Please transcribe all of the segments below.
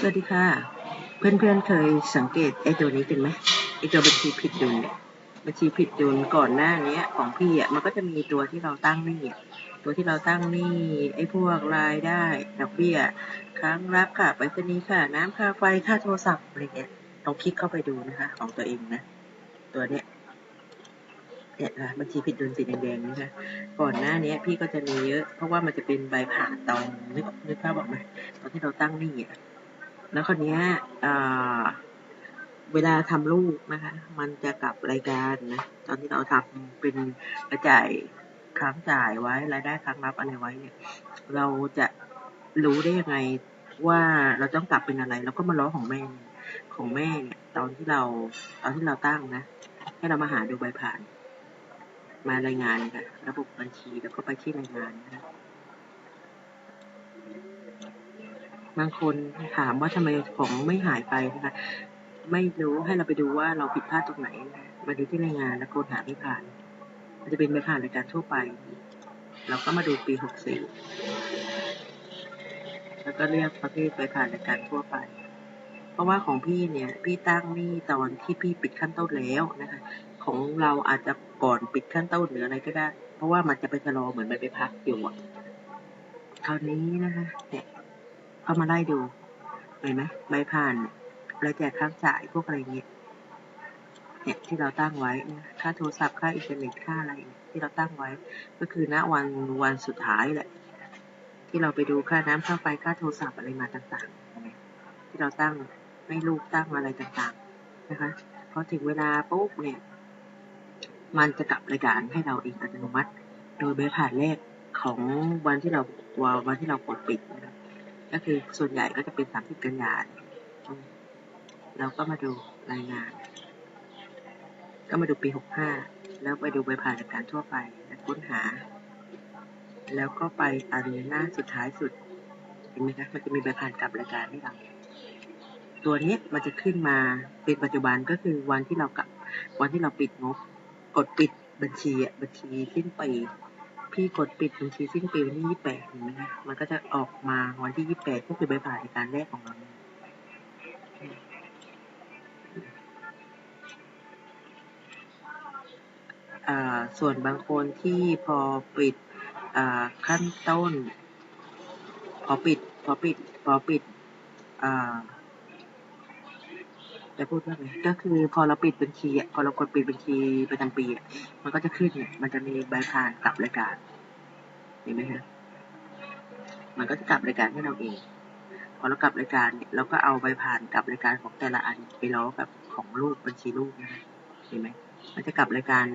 สวัสดีค่ะ เพื่อนๆเคยสังเกตไอ้ตัวนี้กันไหมไอ้ตัวบัญชีผิดดุลเนี่ยบัญชีผิดดุลก่อนหน้านี้ของพี่อะมันก็จะมีตัวที่เราตั้งหนี้อะตัวที่เราตั้งหนี้ไอ้พวกรายได้ดอกเบี้ยค้างรับค่ะไปรษณีย์ค่ะ น้ำค่าไฟค่าโทรศัพท์อะไรเงี้ยลองคลิกเข้าไปดูนะคะ ของตัวเองนะ ตัวเนี้ยเนี่ยนะบัญชีผิดดุลสีแดงๆนะคะก่อนหน้านี้พี่ก็จะมีเยอะ เพราะว่ามันจะเป็นใบผ่านตอนนึกนึกภาพออกไหมตอนที่เราตั้งหนี้อะ แล้วคนนี้เวลาทำลูกนะคะ มันจะกลับรายการนะ ตอนที่เราทำเป็นกระจ่ายค้างจ่ายไว้รายได้ค้างรับอะไรไว้เนี่ย เราจะรู้ได้ยังไงว่าเราต้องกลับเป็นอะไรเราก็มาล้อของแม่ของแม่เนี่ยตอนที่เราตอนที่เราตั้งนะ ให้เรามาหาดูใบผ่าน มารายงานค่ะระบบบัญชีแล้วก็ไปที่รายงานนะคะ บางคนถามว่าทำไมของไม่หายไปนะคะ ไม่รู้ให้เราไปดูว่าเราผิดพลาดตรงไหนนะคะมาดูที่รายงานแล้วกดหาไม่ผ่าน มันจะเป็นไม่ผ่านรายการทั่วไป เราก็มาดูปี 64 แล้วก็เรียกประเภทไปผ่านรายการทั่วไป เพราะว่าของพี่เนี่ย พี่ตั้งนี่ตอนที่พี่ปิดขั้นต้นแล้วนะคะ ของเราอาจจะก่อนปิดขั้นต้นหรืออะไรก็ได้ เพราะว่ามันจะไปชะลอเหมือนมันไปพักอยู่อะคราวนี้นะคะเนี่ย เข้ามาไล่ดูเห็นไหมใบผ่านรายจ่ายค่าจ่ายพวกอะไรเงี้ยเนี่ยที่เราตั้งไว้นะค่าโทรศัพท์ค่าอินเทอร์เน็ตค่าอะไรที่เราตั้งไว้ ก็คือณวันวันสุดท้ายแหละ ที่เราไปดูค่าน้ำค่าไฟค่าโทรศัพท์อะไรมาต่างๆที่เราตั้งให้ลูกตั้งอะไรต่างๆนะคะพอถึงเวลาปุ๊บเนี่ยมันจะกลับรายการให้เราเองอัตโนมัติ โดยใบผ่านแรกของวันที่เราวันที่เรากดปิดนะคะ ก็คือส่วนใหญ่ก็จะเป็น 30 กันยายนเราก็มาดูรายงาน ก็มาดูปี 65 แล้วไปดูใบผ่านจากการทั่วไปและค้นหา แล้วก็ไปอันหน้าสุดท้ายสุด เห็นไหมคะ มันจะมีใบผ่านกลับรายการให้เรา ตัวนี้มันจะขึ้นมาเป็นปัจจุบันก็คือวันที่เรากับวันที่เราปิดงบ กดปิดบัญชีอะบัญชีสิ้นปี พี่กดปิดบัญชีสิ้นปีวันที่ยี่แปดเห็นไหมคะมันก็จะออกมาวันที่ยี่แปดก็คือใบผ่านในการแรกของเราส่วนบางคนที่พอปิดขั้นต้น พอปิด พอปิด พอปิดอ่า จะพูดว่าไงก็คือพอเราปิดบัญชีอะพอเรากดปิดบัญชีประจำปีอะมันก็จะขึ้นเนี่ยมันจะมีใบผ่านกลับรายการเห็นไหมคะมันก็จะกลับรายการให้เราเอง พอเรากลับรายการเนี่ยเราก็เอาใบผ่านกลับรายการของแต่ละอันไปล้อกับของลูกบัญชีลูกนะคะเห็นไหมมันจะกลับรายการ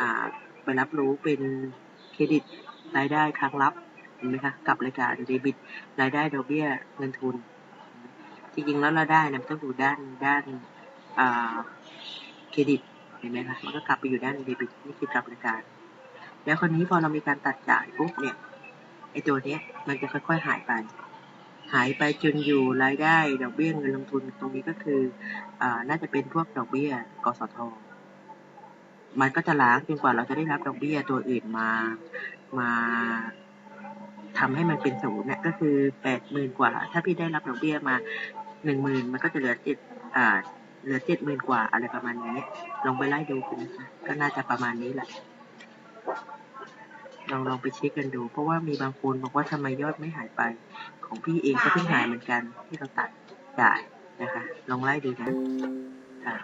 อ่าไปรับรู้เป็นเครดิตรายได้ค้างรับเห็นไหมคะกลับรายการเดบิตรายได้ดอกเบี้ยเงินทุน จริงๆแล้วเราได้นี่ยมันต้องดูด้านด้านเครดิตเห็นไหมคะมันก็กลับไปอยู่ด้านเดบิตนี่คือกลับรายการ แล้วคนนี้พอเรามีการตัดจ่ายปุ๊บเนี่ยไอ้ตัวเนี้ยมันจะค่อยๆหายไป หายไปจนอยู่รายได้ดอกเบี้ยเงินลงทุนตรงนี้ก็คืออ่าน่าจะเป็นพวกดอกเบี้ยกสทมันก็จะล้างจนกว่าเราจะได้รับดอกเบี้ยตัวอื่นมามาทำให้มันเป็นศูนย์เนี่ยก็คือแปดหมื่นกว่า ถ้าพี่ได้รับดอกเบี้ยมา หนึ่งหมื่นมันก็จะเหลือเจ็ดอ่า เหลือเจ็ดหมื่นกว่าอะไรประมาณนี้ ลองไปไล่ดูกันนะคะก็น่าจะประมาณนี้แหละลองลองไปเช็คกันดู เพราะว่ามีบางคนบอกว่าทำไมยอดไม่หายไป ของพี่เองก็เพิ่งหายเหมือนกันที่เราตัดจ่ายนะคะ ลองไล่ดูนะค่ะ